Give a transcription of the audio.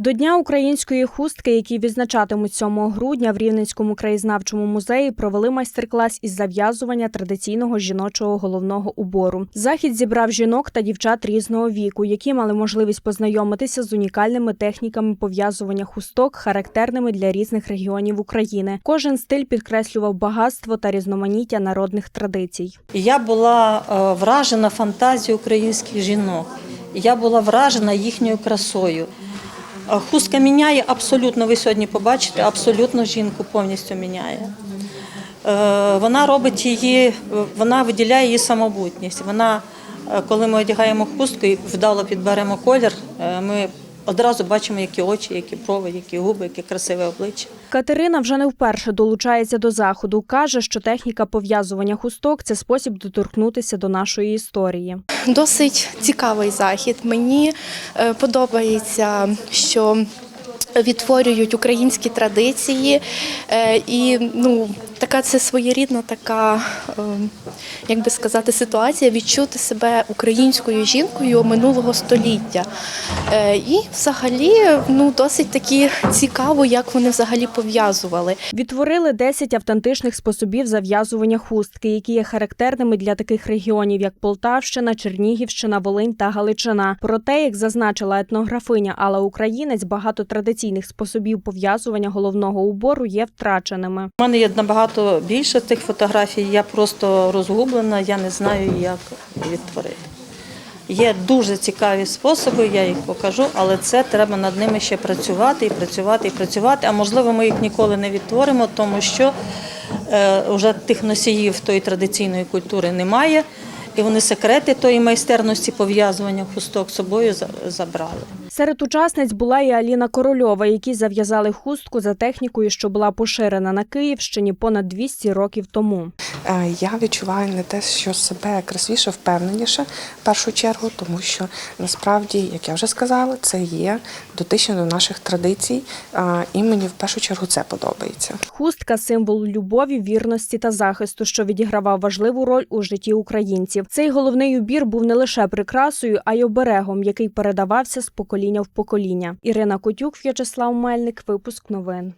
До Дня української хустки, який відзначатимуть 7 грудня в Рівненському краєзнавчому музеї, провели майстер-клас із зав'язування традиційного жіночого головного убору. Захід зібрав жінок та дівчат різного віку, які мали можливість познайомитися з унікальними техніками пов'язування хусток, характерними для різних регіонів України. Кожен стиль підкреслював багатство та різноманіття народних традицій. Я була е, вражена фантазією українських жінок. Я була вражена їхньою красою. Хустка міняє абсолютно, ви сьогодні побачите, абсолютно жінку повністю міняє. Е, Вона робить її, вона виділяє її самобутність. Вона, е, коли ми одягаємо хустку і вдало підберемо колір, е, ми одразу бачимо, які очі, які брови, які губи, яке красиве обличчя. Катерина вже не вперше долучається до заходу. каже, що техніка пов'язування хусток це спосіб доторкнутися до нашої історії. Досить цікавий захід. Мені е, подобається, що відтворюють українські традиції, е, і ну, така це своєрідна така, е, як би сказати, ситуація відчути себе українською жінкою минулого століття. Е, І взагалі ну, досить таки цікаво, як вони взагалі пов'язували. Відтворили 10 автентичних способів зав'язування хустки, які є характерними для таких регіонів, як Полтавщина, Чернігівщина, Волинь та Галичина. Проте, як зазначила етнографиня Алла Українець, багато традиційних способів пов'язування головного убору є втраченими. У мене є набагато більше тих фотографій, я просто розгублена, я не знаю, як відтворити. Є дуже цікаві способи, я їх покажу, але це треба над ними ще працювати і працювати і працювати. А можливо, ми їх ніколи не відтворимо, тому що е, вже тих носіїв тої традиційної культури немає, і вони секрети тої майстерності пов'язування хусток з собою за- забрали. Серед учасниць була і Аліна Корольова, які зав'язали хустку за технікою, що була поширена на Київщині понад 200 років тому. Е, Я відчуваю не те, що себе красивіше, впевненіше в першу чергу, тому що насправді, як я вже сказала, це є дотичне до наших традицій, і мені в першу чергу це подобається. Хустка символ любові, вірності та захисту, що відігравав важливу роль у житті українців. Цей головний убір був не лише прикрасою, а й оберегом, який передавався з покоління в покоління. Ірина Котюк, В'ячеслав Мельник, випуск новин.